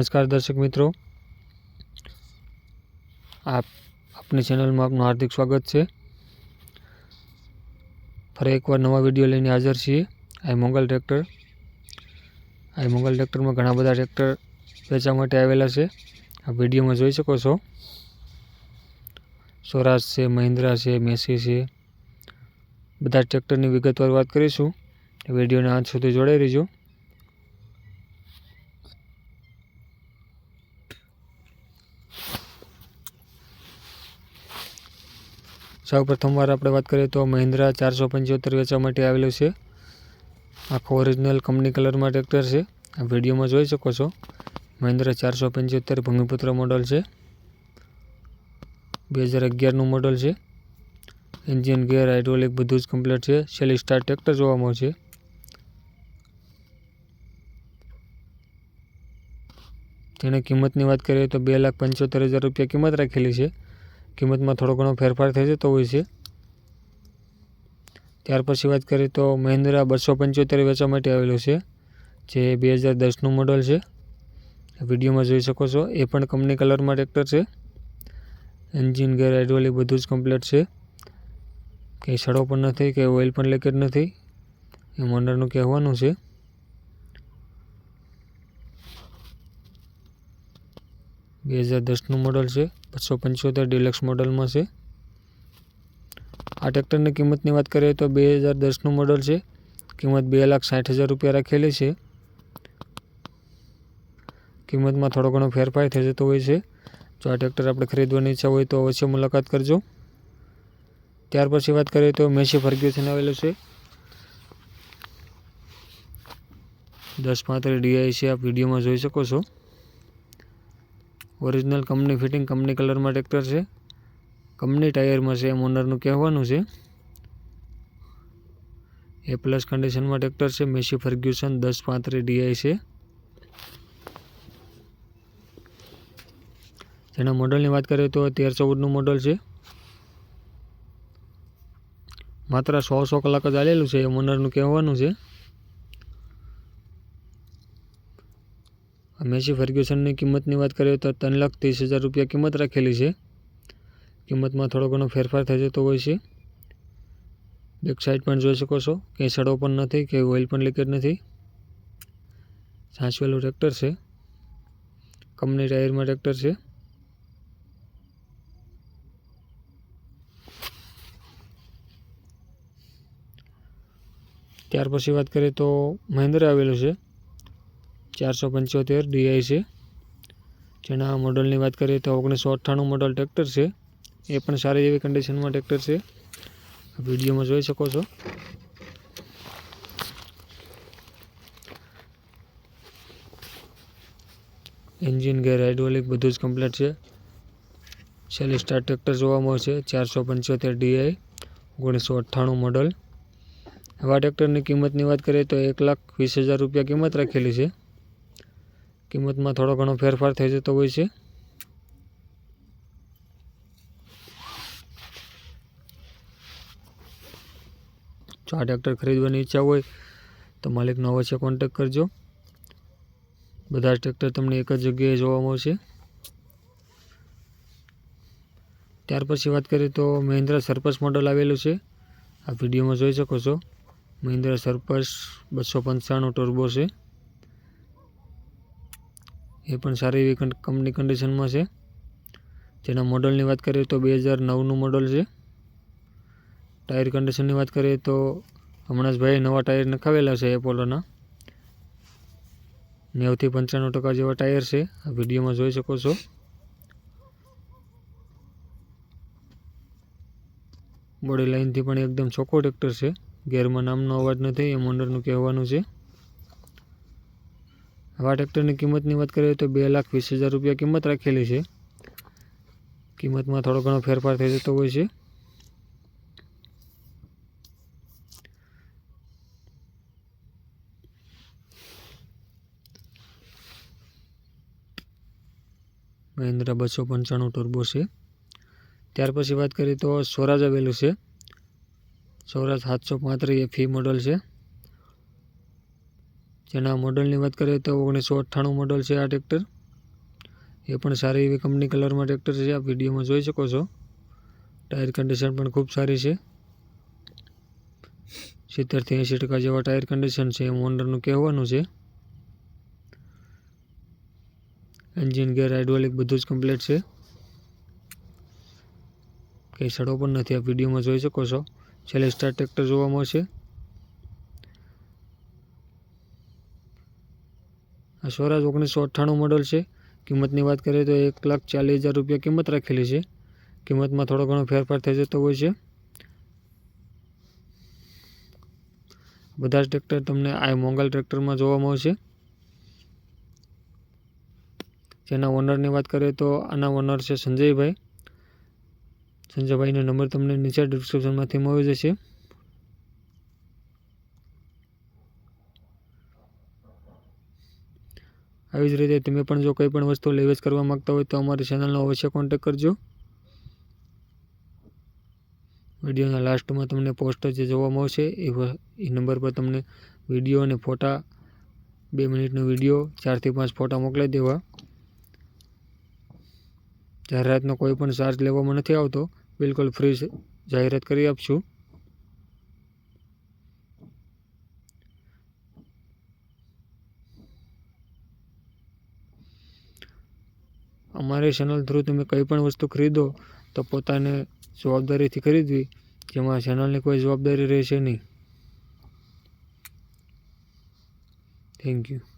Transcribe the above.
નમસ્કાર દર્શક મિત્રો. આપ આપની ચેનલમાં આપનું હાર્દિક સ્વાગત છે. ફરી એકવાર નવા વીડિયો લઈને હાજર છીએ. આ મોંગલ ટ્રેક્ટર. આ મોંગલ ટ્રેક્ટરમાં ઘણા બધા ટ્રેક્ટર વેચવા માટે આવેલા છે. આ વિડીયોમાં જોઈ શકો છો. સ્વરાજ છે, મહિન્દ્રા છે, મેસી છે. બધા ટ્રેક્ટરની વિગતવાર વાત કરીશું. વિડીયોના અંત સુધી જોડાઈ રહીજો. સૌ પ્રથમવાર આપણે વાત કરીએ તો મહિન્દ્રા ચારસો પંચોતેર વેચવા માટે આવેલું છે. આખો ઓરિજિનલ કંપની કલરમાં ટ્રેક્ટર છે. આ વિડીયોમાં જોઈ શકો છો. મહિન્દ્રા ચારસો પંચોતેર ભૂમિપુત્ર મોડલ છે. બે હજાર અગિયારનું મોડલ છે. એન્જિન ગેર હાઇડ્રોલિક બધું જ કમ્પ્લીટ છે. સેલી સ્ટાર ટ્રેક્ટર જોવા મળશે તેની કિંમતની વાત કરીએ તો બે લાખ પંચોતેર હજાર રૂપિયા કિંમત રાખેલી છે. કિંમતમાં થોડો ઘણો ફેરફાર થઈ જતો હોય છે. ત્યાર પછી વાત કરીએ તો મહિન્દ્રા બસો પંચોતેર વેચવા માટે આવેલું છે, જે બે હજાર દસનું મોડલ છે. વિડીયોમાં જોઈ શકો છો, એ પણ કંપની કલરમાં ટ્રેક્ટર છે. એન્જિન ગેર હાઇડ્રોલિક બધું જ કમ્પ્લીટ છે. કંઈ સડો પણ નથી કે ઓઇલ પણ લીકેજ નથી. એ મોનરનું કહેવાનું છે. બે હજાર દસનું મોડલ છે, બસો પંચોતેર ડિલક્સ મોડલમાં છે. આ ટ્રેક્ટરની કિંમતની વાત કરીએ તો બે હજાર દસનું મોડલ છે, કિંમત બે લાખ સાઠ હજાર રૂપિયા રાખેલી છે. કિંમતમાં થોડો ઘણો ફેરફાર થઈ જતો હોય છે. જો આ ટ્રેક્ટર આપણે ખરીદવાની ઈચ્છા હોય તો અવશ્ય મુલાકાત કરજો. ત્યાર પછી વાત કરીએ તો મેસી ફર્ગ્યુસન આવેલું છે. દસ પાંત્રીસ ડીઆઈ છે, આપ વિડીયોમાં જોઈ શકો છો. ઓરિજિનલ કંપની ફિટિંગ કંપની કલરમાં ટ્રેક્ટર છે. કંપની ટાયરમાં છે, એમ ઓનરનું કહેવાનું છે. એ પ્લસ કન્ડિશનમાં ટ્રેક્ટર છે મેસી ફર્ગ્યુસન દસ પાંત્રીસ ડીઆઈ છે. જેના મોડલની વાત કરીએ તો તેર ચૌદનું મોડલ છે. માત્ર સો સો કલાક જ આલેલું છે, એમ ઓનરનું કહેવાનું છે. મેસી ફર્ગ્યુસનની કિંમતની વાત કરીએ તો ત્રણ લાખ ત્રીસ હજાર રૂપિયા કિંમત રાખેલી છે. કિંમતમાં થોડો ઘણો ફેરફાર થઈ જતો હોય છે. બેક સાઈડ પણ જોઈ શકો છો, ક્યાંય સડો પણ નથી કે ઓઇલ પણ લીકેજ નથી. સાચવેલું ટ્રેક્ટર છે. કંપની ટાયરમાં ટ્રેક્ટર છે. ત્યાર પછી વાત કરીએ તો મહેન્દ્ર આવેલું છે. ચારસો પંચોતેર ડીઆઈ છે. જેના મોડલની વાત કરીએ તો ઓગણીસો અઠ્ઠાણું મોડલ ટ્રેક્ટર છે. એ પણ સારી એવી કન્ડિશનમાં ટ્રેક્ટર છે. વિડીયોમાં જોઈ શકો છો. એન્જિન, ગેર હાઇડ્રોલિક બધું જ કમ્પ્લીટ છે. સેલી સ્ટાર ટ્રેક્ટર જોવા મળશે ચારસો પંચોતેર ડીઆઈ, ઓગણીસો અઠ્ઠાણું મોડલ. આવા ટ્રેક્ટરની કિંમતની વાત કરીએ તો એક લાખ વીસ હજાર રૂપિયા કિંમત રાખેલી છે. કિંમતમાં થોડો ઘણો ફેરફાર થઈ જતો હોય છે. જો આ ટ્રેક્ટર ખરીદવાની ઈચ્છા હોય તો માલિકનો અવશ્ય કોન્ટેક કરજો. બધા ટ્રેક્ટર તમને એક જ જગ્યાએ જોવા મળશે. ત્યાર પછી વાત કરીએ તો મહિન્દ્રા સરપસ મોડલ આવેલું છે. આ વિડીયોમાં જોઈ શકો છો. મહિન્દ્રા સરપસ બસો પંચાણું ટર્બો છે. એ પણ સારી એવી કંપની કન્ડિશનમાં છે. જેના મોડલની વાત કરીએ તો બે હજાર નવનું મોડલ છે. ટાયર કન્ડિશનની વાત કરીએ તો હમણાં જ ભાઈ નવા ટાયર નખાવેલા છે એપોલોના નેવથી પંચાણું ટકા જેવા ટાયર છે. આ વિડીયોમાં જોઈ શકો છો. બોડી લાઇનથી પણ એકદમ ચોખ્ખો ટ્રેક્ટર છે. ગેરમાં નામનો અવાજ નથી, એ મોડલનું કહેવાનું છે. આવા ટ્રેક્ટરની કિંમતની વાત કરીએ તો બે લાખ વીસ હજાર રૂપિયા કિંમત રાખેલી છે. કિંમતમાં થોડો ઘણો ફેરફાર થઈ જતો હોય છે. મહિન્દ્રા બસો પંચાણું ટર્બો છે. ત્યાર પછી વાત કરીએ તો સ્વરાજ આવેલું છે. સ્વરાજ સાતસો પાંત્રીસ ફી મોડલ છે. જેના મોડલની વાત કરીએ તો ઓગણીસો અઠ્ઠાણું મોડલ છે આ ટ્રેક્ટર એ પણ સારી એવી કંપની કલરમાં ટ્રેક્ટર છે. આપ વિડીયોમાં જોઈ શકો છો. ટાયર કન્ડિશન પણ ખૂબ સારી છે. સિત્તેરથી એંસી ટકા જેવા ટાયર કન્ડિશન છે એમ ઓનરનું કહેવાનું છે. એન્જિન ગેર હાઇડ્રોલિક બધું જ કમ્પ્લીટ છે. કંઈ સડો પણ નથી. આપ વિડીયોમાં જોઈ શકો છો. છેલ્લે સ્ટાર ટ્રેક્ટર જોવા મળશે. આ સ્વરાજ ઓગણીસો અઠ્ઠાણું મોડલ છે. કિંમતની વાત કરીએ તો એક લાખ ચાલીસ હજાર રૂપિયા કિંમત રાખેલી છે. કિંમતમાં થોડો ઘણો ફેરફાર થઈ જતો હોય છે. બધા જ ટ્રેક્ટર તમને આ મોંગલ ટ્રેક્ટરમાં જોવા મળશે. જેના ઓનરની વાત કરીએ તો આના ઓનર છે સંજયભાઈ. સંજયભાઈનો નંબર તમને નીચે ડિસ્ક્રિપ્શનમાંથી મળી જશે. આવી જ રીતે તમે પણ જો કંઈ પણ વસ્તુ લેવેચ કરવા માગતા હોય તો અમારી ચેનલનો અવશ્ય કોન્ટેક્ટ કરજો. વિડીયોના લાસ્ટમાં તમને પોસ્ટર જે જોવા મળશે એ નંબર પર તમને વીડિયો અને ફોટા, બે મિનિટનો વીડિયો, ચારથી પાંચ ફોટા મોકલાઈ દેવા. જાહેરાતનો કોઈ પણ ચાર્જ લેવામાં નથી આવતો, બિલકુલ ફ્રી જાહેરાત કરી આપશું. અમારી ચેનલ થ્રુ તમે કંઈ પણ વસ્તુ ખરીદો, તો પોતાને જવાબદારીથી ખરીદવી, જેમાં ચેનલની કોઈ જવાબદારી રહેશે નહીં. Thank you